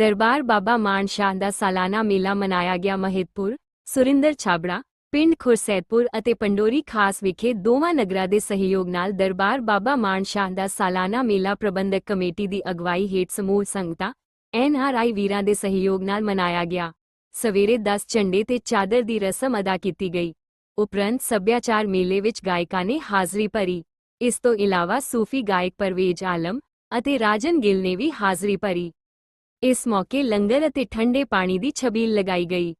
ਦਰਬਾਰ ਬਾਬਾ ਮਾਨ ਸ਼ਾਹ ਦਾ ਸਾਲਾਨਾ ਮੇਲਾ ਮਨਾਇਆ ਗਿਆ। ਮਹਿਤਪੁਰ, ਸੁਰਿੰਦਰ ਛਾਬੜਾ, ਪਿੰਡ ਖੁਰਸੈਦਪੁਰ ਅਤੇ ਪੰਡੋਰੀ ਖਾਸ ਵਿਖੇ ਦੋਵਾਂ ਨਗਰਾਂ ਦੇ ਸਹਿਯੋਗ ਨਾਲ ਦਰਬਾਰ ਬਾਬਾ ਮਾਨ ਸ਼ਾਹ ਦਾ ਸਾਲਾਨਾ ਮੇਲਾ ਪ੍ਰਬੰਧਕ ਕਮੇਟੀ ਦੀ ਅਗਵਾਈ ਹੇਠ ਸਮੂਹ ਸੰਗਤਾਂ ਐਨਆਰਆਈ ਵੀਰਾਂ ਦੇ ਸਹਿਯੋਗ ਨਾਲ ਮਨਾਇਆ ਗਿਆ। ਸਵੇਰੇ 10 ਝੰਡੇ ਤੇ ਚਾਦਰ ਦੀ ਰਸਮ ਅਦਾ ਕੀਤੀ ਗਈ। ਉਪਰੰਤ ਸੱਭਿਆਚਾਰ ਮੇਲੇ ਵਿੱਚ ਗਾਇਕਾਂ ਨੇ ਹਾਜ਼ਰੀ ਭਰੀ। ਇਸ ਤੋਂ ਇਲਾਵਾ ਸੂਫੀ ਗਾਇਕ ਪਰਵੇਜ ਆਲਮ ਅਤੇ ਰਾਜਨ ਗਿੱਲ ਨੇ ਵੀ ਹਾਜ਼ਰੀ ਭਰੀ। ਇਸ ਮੌਕੇ ਲੰਗਰ ਅਤੇ ਠੰਡੇ ਪਾਣੀ ਦੀ ਛਬੀਲ ਲਗਾਈ ਗਈ।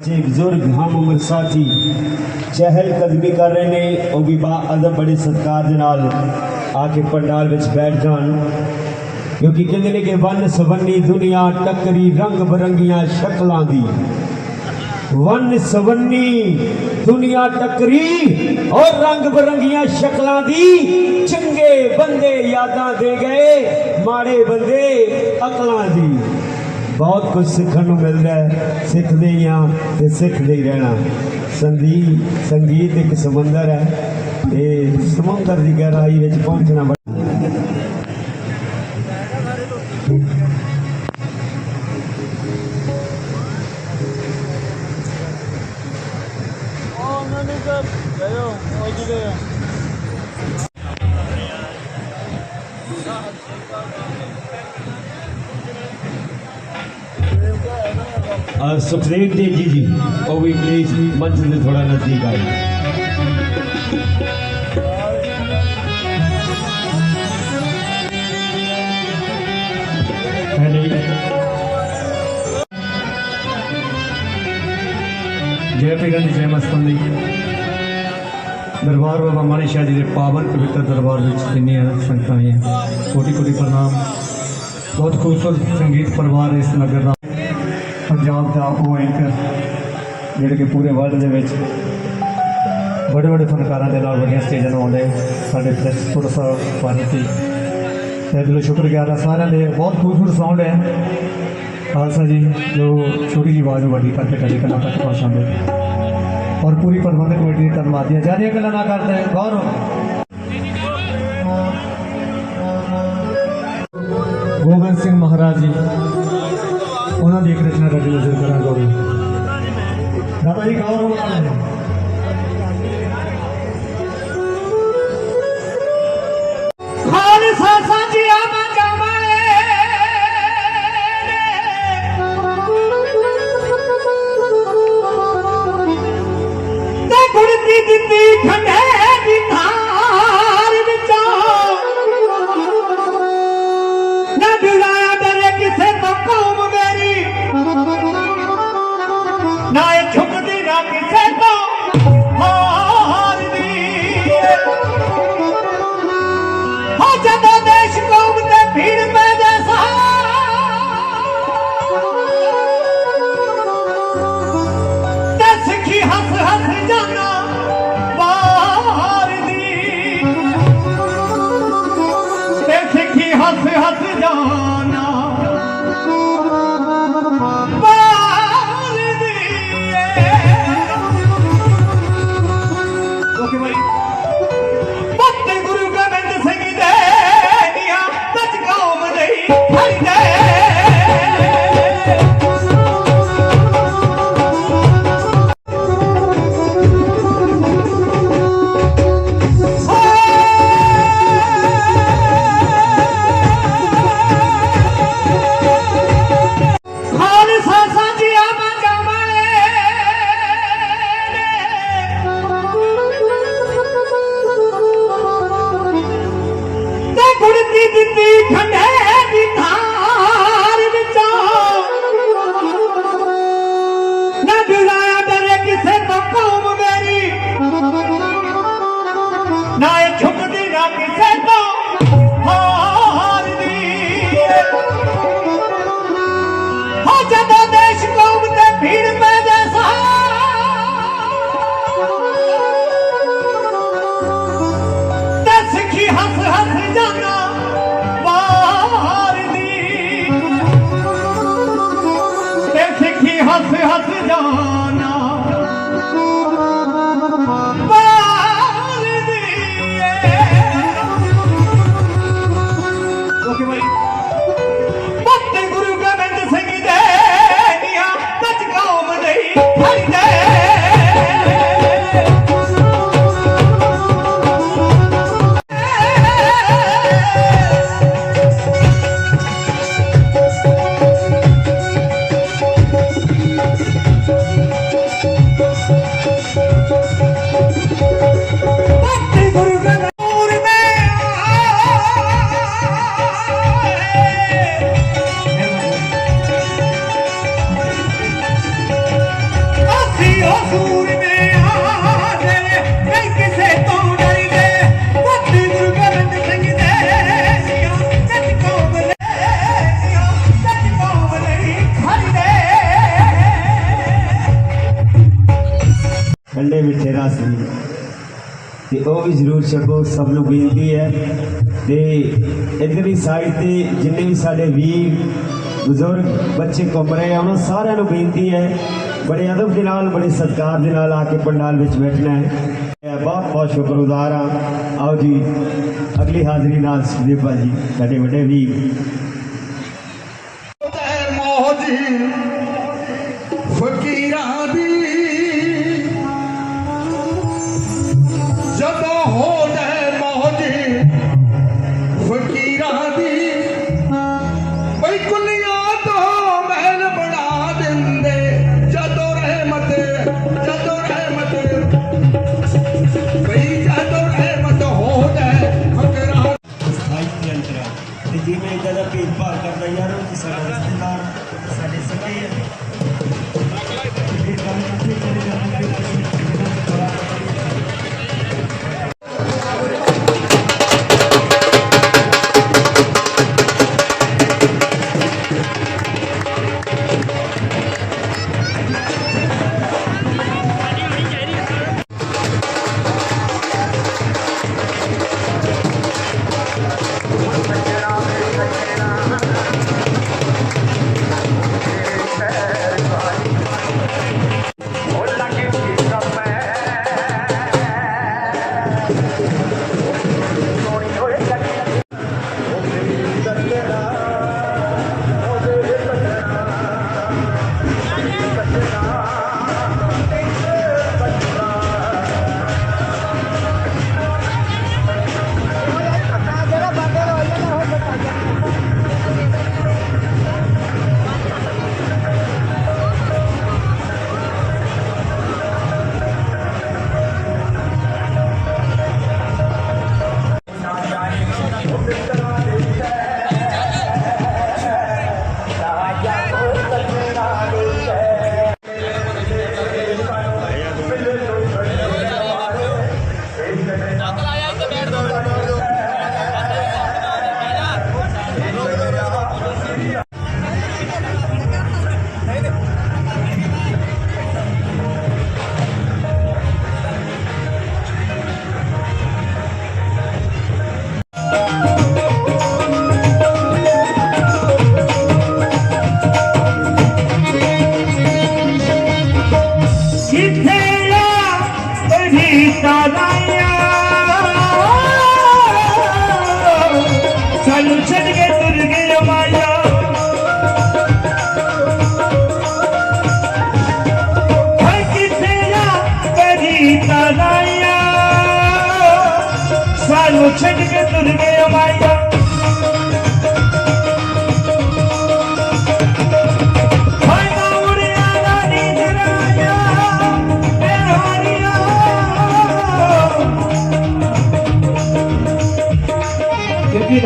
ਜੇ ਬਜ਼ੁਰਗ ਹਮ ਉਮਰ ਸਾਥੀ ਚਹਿਲ ਕਦਮੀ ਕਰ ਰਹੇ ਨੇ ਉਹ ਵੀ ਬਾ ਅਦਬ ਬੜੇ ਸਤਕਾਰ ਦੇ ਨਾਲ ਆ ਕੇ ਪੰਡਾਲ ਵਿੱਚ ਬੈਠ ਜਾਣ ਕਿਉਂਕਿ ਕਹਿੰਦੇ ਨੇ ਕਿ ਵੰਨ ਸਵੰਨੀ ਦੁਨੀਆ ਟੱਕਰੀ ਰੰਗ ਬਰੰਗੀਆਂ ਸ਼ਕਲਾਂ ਦੀ ਵੰਨ ਸਵੰਨੀ ਦੁਨੀਆ ਟੱਕਰੀ ਔਰ ਰੰਗ ਬਰੰਗੀਆਂ ਸ਼ਕਲਾਂ ਦੀ ਚੰਗੇ ਬੰਦੇ ਯਾਦਾਂ ਦੇ ਗਏ ਮਾੜੇ ਬੰਦੇ ਅਕਲਾਂ ਦੀ ਬਹੁਤ ਕੁਝ ਸਿੱਖਣ ਨੂੰ ਮਿਲਦਾ ਹੈ। ਸਿੱਖਦੇ ਹੀ ਹਾਂ ਤੇ ਸਿੱਖਦੇ ਹੀ ਰਹਿਣਾ। ਸੰਦੀ, ਸੰਗੀਤ ਇੱਕ ਸਮੁੰਦਰ ਹੈ। ਤੇ ਸਮੁੰਦਰ ਦੀ ਗਹਿਰਾਈ ਵਿੱਚ ਪਹੁੰਚਣਾ ਬੜਾ ਉਹਨਾਂ ਨੂੰ ਤਾਂ ਗਇਓ ਉਹ ਜਿਹੜੇ ਅਹ ਸੁਖਦੇਵ ਜੀ ਜੀ ਜੀ ਉਹ ਵੀ ਪਲੀਜ਼ ਮੰਚ ਦੇ ਥੋੜਾ ਨਜ਼ਦੀਕ ਆਏ ਹੈਲੇ ਜੈ ਪੀਰਾਂ ਦੀ ਜੈ ਮਸਤਾਂ ਦੀ ਦਰਬਾਰ ਬਾਬਾ ਮਾਣੀ ਸ਼ਾਹ ਜੀ ਦੇ ਪਾਵਨ ਪਵਿੱਤਰ ਦਰਬਾਰ ਵਿੱਚ ਜਿੰਨੀਆਂ ਸੰਗਤਾਂ ਆਈਆਂ ਕੋਟੀ ਕੋਟੀ ਪੰਜਾਬ ਦਾ ਉਹ ਐਂਕਰ ਜਿਹੜੇ ਕਿ ਪੂਰੇ ਵਰਲਡ ਦੇ ਵਿੱਚ ਬੜੇ ਬੜੇ ਫਨਕਾਰਾਂ ਦੇ ਨਾਲ ਵੱਡੀਆਂ ਸਟੇਜਾਂ ਨੂੰ ਆਉਂਦੇ ਸਾਡੇ ਪ੍ਰੈਸਪੋਰਟ ਸਾਹਿਬ ਪਾਰਟੀ ਤੇ ਦਿਲੋਂ ਸ਼ੁਕਰਗੁਜ਼ਾਰ ਆ ਸਾਰਿਆਂ ਦੇ, ਬਹੁਤ ਖੂਬਸੂਰਤ ਸਾਊਂਡ ਹੈ। ਖਾਲਸਾ ਜੀ, ਜੋ ਛੋਟੀ ਜਿਹੀ ਆਵਾਜ਼ ਨੂੰ ਵੱਡੀ ਕਰਕੇ ਤੁਹਾਡੇ ਕਲਾ ਤੱਕ ਪਹੁੰਚਾਉਂਦੇ ਔਰ ਪੂਰੀ ਪ੍ਰਬੰਧਕ ਕਮੇਟੀ ਦੀ ਧੰਨਵਾਦੀਆਂ ਦੀਆਂ ਜ਼ਿਆਦਾ ਗੱਲਾਂ ਨਾ ਕਰਦੇ ਗੌਰਵ। ਗੋਬਿੰਦ ਸਿੰਘ ਮਹਾਰਾਜ ਜੀ ਵੀ ਜ਼ਰੂਰ ਛਕੋ ਸਭ ਨੂੰ ਬੇਨਤੀ ਹੈ। ਤੇ ਇਧਰਲੀ ਸਾਈਡ ਤੇ ਜਿੰਨੇ ਵੀ ਸਾਡੇ ਵੀਰ, ਬਜ਼ੁਰਗ, ਬੱਚੇ ਘੁੰਮ ਰਹੇ ਆ, ਉਹਨਾਂ ਸਾਰਿਆਂ ਨੂੰ ਬੇਨਤੀ ਹੈ, ਬੜੇ ਅਦਬ ਦੇ ਨਾਲ, ਬੜੇ ਸਤਿਕਾਰ ਦੇ ਨਾਲ ਆ ਕੇ ਪੰਡਾਲ ਵਿੱਚ ਬੈਠਣਾ ਹੈ। ਮੈਂ ਬਹੁਤ ਬਹੁਤ ਸ਼ੁਕਰਗੁਜ਼ਾਰ ਹਾਂ। ਆਓ ਜੀ, ਅਗਲੀ ਹਾਜ਼ਰੀ ਨਾਲ ਸੁਖਦੇਵ ਭਾਜੀ, ਸਾਡੇ ਵੱਡੇ ਵੀਰ।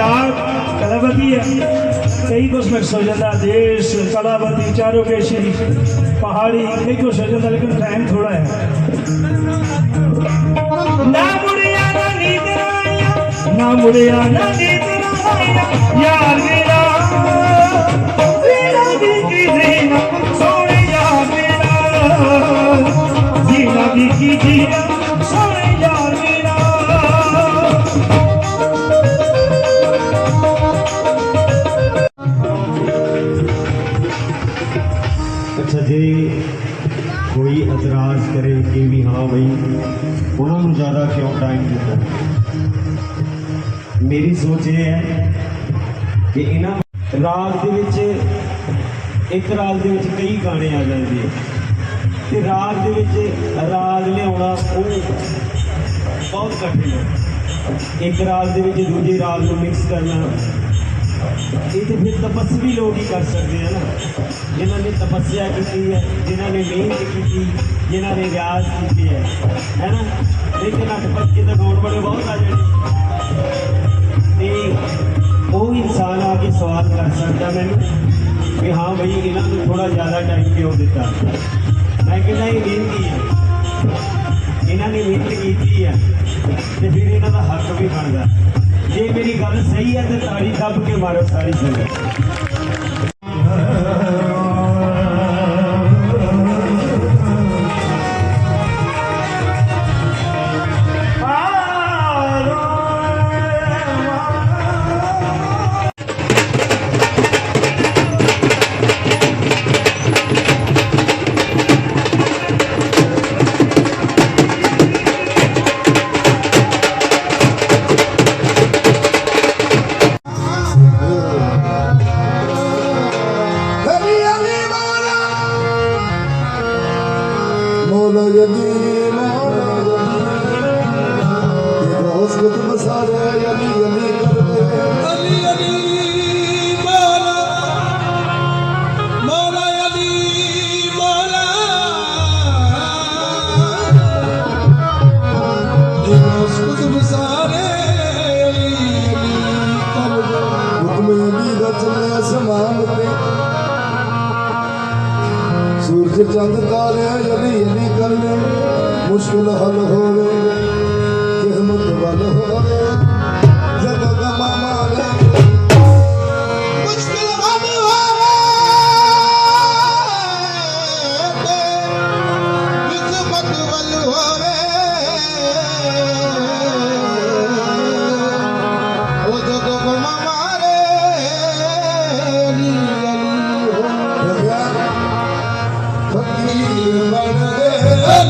क्योंकि कलावती है। कई कुछ मिक्स हो जाता देश, कलावती, चारों के श्री पहाड़ी, कई कुछ जाता लेकिन टाइम थोड़ा है। ना मुड़िया, ना ना यार की जीना सोने यार मेरा, जीना की जीना ਉਹਨਾਂ ਨੂੰ ਜ਼ਿਆਦਾ ਕਿਉਂ ਟਾਈਮ ਦਿੱਤਾ? ਮੇਰੀ ਸੋਚ ਇਹ ਹੈ ਕਿ ਇਹਨਾਂ ਰਾਗ ਦੇ ਵਿੱਚ, ਇੱਕ ਰਾਗ ਦੇ ਵਿੱਚ ਕਈ ਗਾਣੇ ਆ ਜਾਂਦੇ ਆ। ਤੇ ਰਾਗ ਦੇ ਵਿੱਚ ਰਾਗ ਲਿਆਉਣਾ ਉਹ ਬਹੁਤ ਕਠਿਨ ਹੈ। ਇੱਕ ਰਾਗ ਦੇ ਵਿੱਚ ਦੂਜੇ ਰਾਗ ਨੂੰ ਮਿਕਸ ਕਰਨਾ ਇਹ ਤੇ ਫਿਰ ਤਪਸਵੀ ਲੋਕ ਹੀ ਕਰ ਸਕਦੇ ਆ ਨਾ। ਜਿਨ੍ਹਾਂ ਨੇ ਤਪੱਸਿਆ ਕੀਤੀ ਹੈ, ਜਿਨ੍ਹਾਂ ਨੇ ਮਿਹਨਤ ਕੀਤੀ, ਜਿਨ੍ਹਾਂ ਨੇ ਰਿਆਜ਼ ਕੀਤੇ ਹੈ। ਹੈ ਨਾ? ਨਹੀਂ ਤੇ ਤਾਂ ਗਾਉਣ ਵਾਲੇ ਬਹੁਤ ਆ ਜਾਣੇ ਤੇ ਉਹ ਇਨਸਾਨ ਆ ਕੇ ਸਵਾਲ ਕਰ ਸਕਦਾ ਮੈਨੂੰ ਕਿ ਹਾਂ ਬਈ, ਇਹਨਾਂ ਨੂੰ ਥੋੜਾ ਜ਼ਿਆਦਾ ਟਾਈਮ ਕਿਉਂ ਦਿੱਤਾ? ਮੈਂ ਕਹਿੰਦਾ ਇਹ ਮਿਹਨਤੀ ਹੈ ਇਹਨਾਂ ਨੇ ਮਿਹਨਤ ਕੀਤੀ ਹੈ ਤੇ ਫਿਰ ਇਹਨਾਂ ਦਾ ਹੱਕ ਵੀ ਬਣਦਾ। ਜੇ ਮੇਰੀ ਗੱਲ ਸਹੀ ਹੈ ਤੇ ਤਾੜੀ ਦੱਬ ਕੇ ਮਾਰੋ ਸਾਰੀ ਸੰਗਤ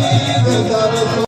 ਅਲੀ ਦੇ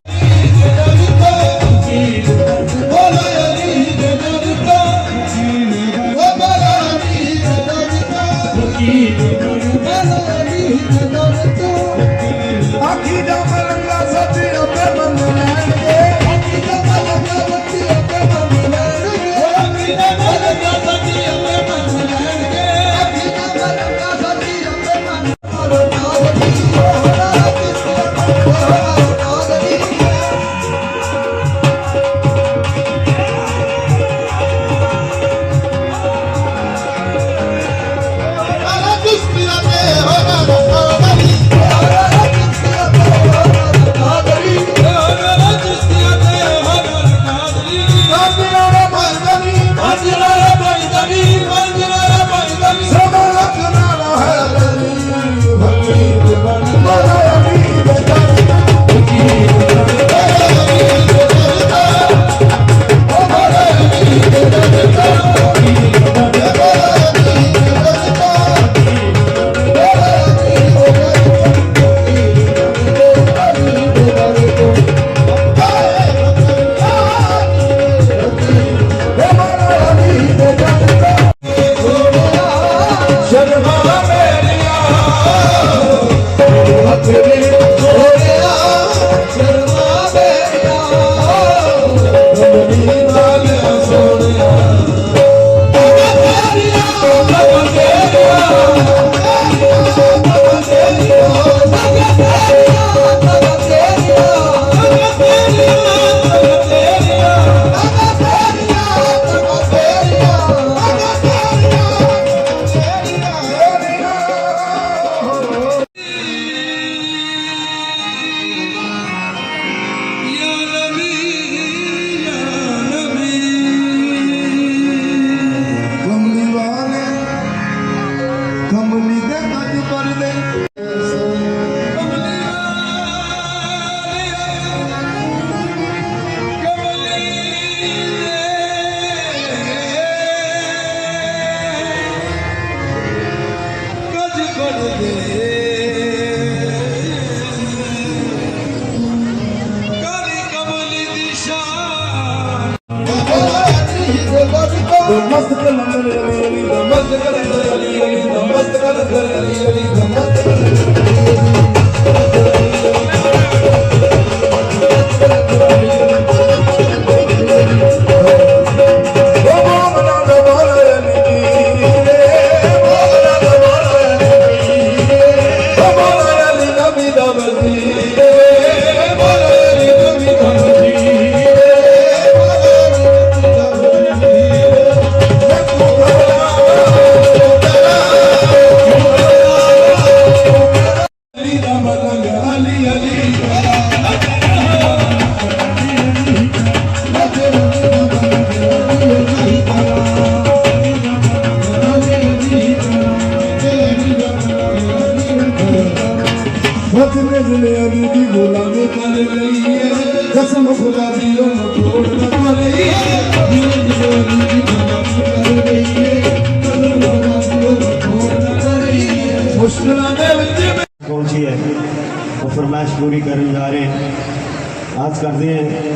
पूरी करने जा रहे हैं। आज करते हैं।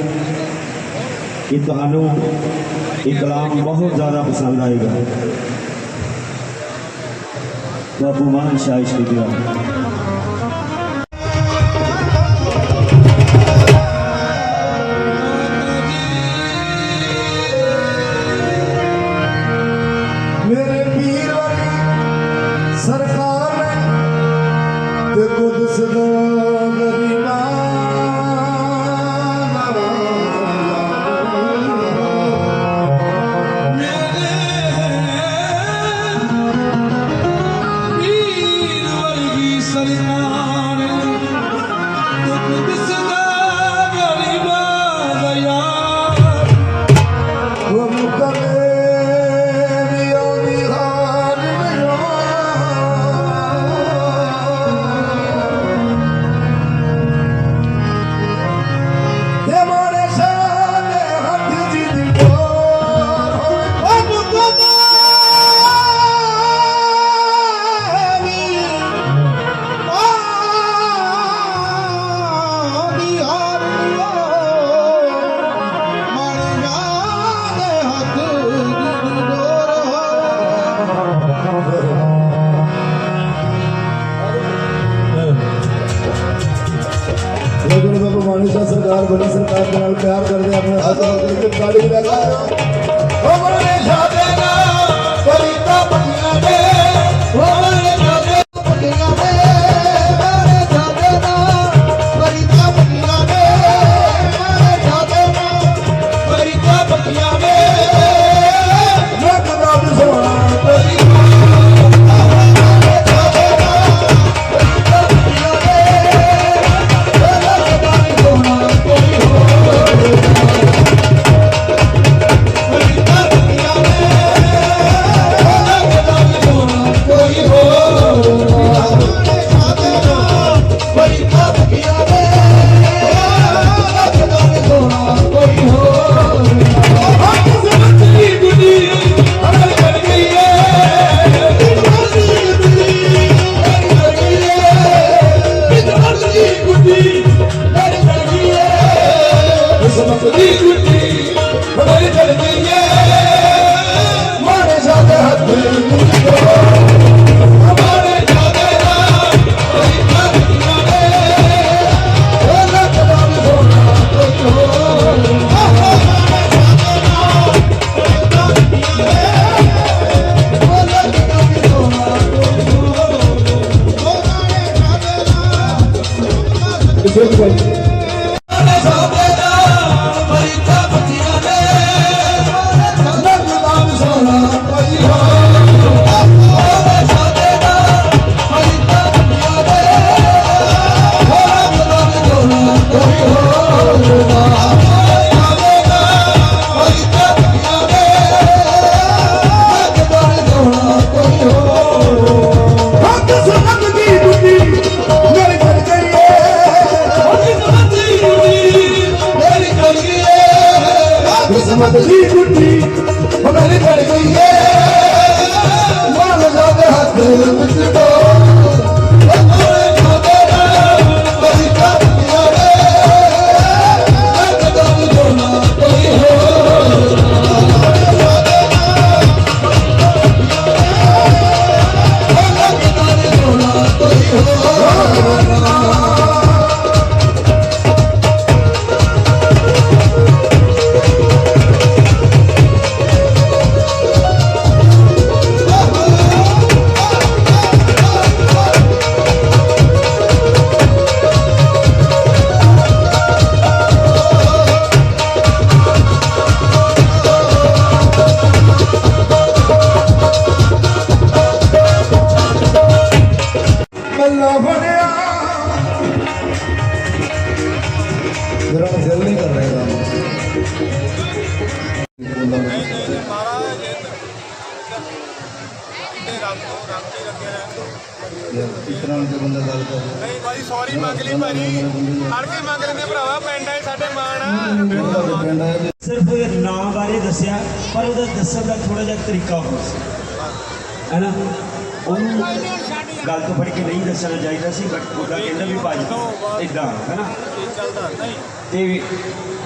कि तहूँ एक कलाम बहुत ज़्यादा पसंद आएगा। बाबू महान शाइश Hallelujah. बदली गुठी मेरी बढ़ गई है मन लगे हाथ ਬੱਲਾ ਫੜਿਆ ਮੇਰਾ ਦਿਲ ਨਹੀਂ ਕਰ ਰਿਹਾ ਇਸ ਤਰ੍ਹਾਂ ਦੇ ਬੰਦਾ ਗੱਲ ਕਰਦਾ ਨਹੀਂ ਭਾਈ ਸੌਰੀ ਮੰਗ ਲਈ ਭਾਜੀ। ਹਰ ਕੋਈ ਮੰਗ ਲੈਂਦੇ ਭਰਾਵਾ ਪਿੰਡ ਹੈ ਸਾਡੇ ਮਾਣ। ਆ ਸਿਰਫ ਇਹ ਨਾਂ ਬਾਰੇ ਦੱਸਿਆ ਪਰ ਉਹਦਾ ਦੱਸਣ ਦਾ ਥੋੜਾ ਜਿਹਾ ਤਰੀਕਾ ਹੋਰ ਸੀ। ਹੈ ਨਾ? ਉਹਨੂੰ ਗੱਲ ਤੋਂ ਫੜ ਕੇ ਨਹੀਂ ਦੱਸਣਾ ਚਾਹੀਦਾ ਸੀ ਬਟ ਉਹਦਾ ਕਹਿੰਦਾ ਵੀ ਭਾਜੀ ਇਦਾਂ ਹੈ ਨਾ ਚੱਲਦਾ ਨਹੀਂ ਤੇ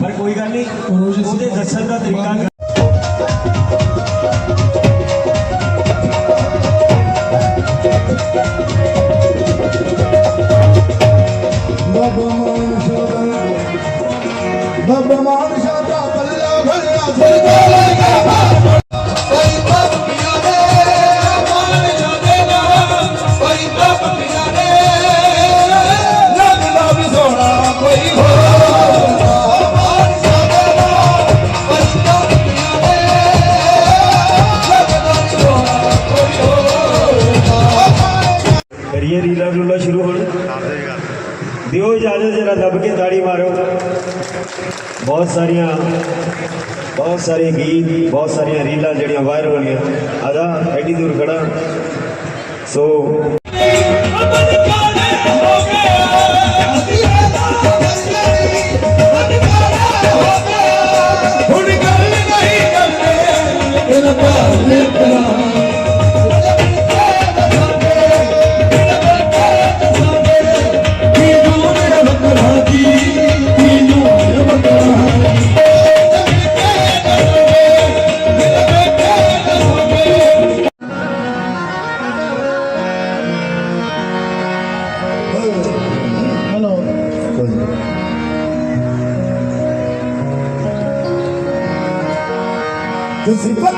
ਪਰ ਕੋਈ ਗੱਲ ਨਹੀਂ ਉਹਦੇ ਦੱਸਣ ਦਾ ਤਰੀਕਾ ਬੱਬ ਮਾਨਸ਼ਾ ਦਾ ਬੱਲਾ ਭਰਿਆ ਸਰਦਾਰ ਸਾਰੇ ਗੀਤ ਬਹੁਤ ਸਾਰੀਆਂ ਰੀਲਾਂ ਜਿਹੜੀਆਂ ਵਾਇਰਲ ਹੋਣੀਆਂ ਅਦਾ ਐਡੀ ਦੂਰ ਖੜਾ। ਸੋ Cause if I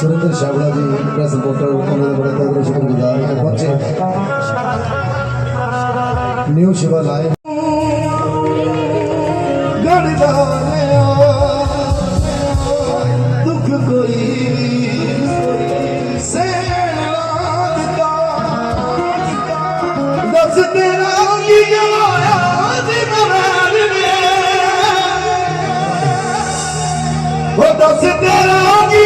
ਸੁਰਿੰਦਰ ਸ਼ਾਵੜਾ ਜੀ ਪ੍ਰੈਸ ਰਿਪੋਰਟਰ ਉਹਨਾਂ ਦਾ ਬੜਾ ਤਹਿ ਸ਼ੁਕਰਗੁਜ਼ਾਰ ਹੈ ਬੱਚੇ ਨਿਊ ਸ਼ਿਵਾ ਲਾਈਵ। ਗੜਦਾਰਿਆ ਦੁੱਖ ਕੋਈ ਸੇਣਾ ਦਿੱਤਾ ਦੱਸ ਤੇਰਾ ਕੀ ਗਵਾਇਆ ਜੀ ਮਹਾਨ ਨੇ। ਉਹ ਦੱਸ ਤੇਰਾ ਕੀ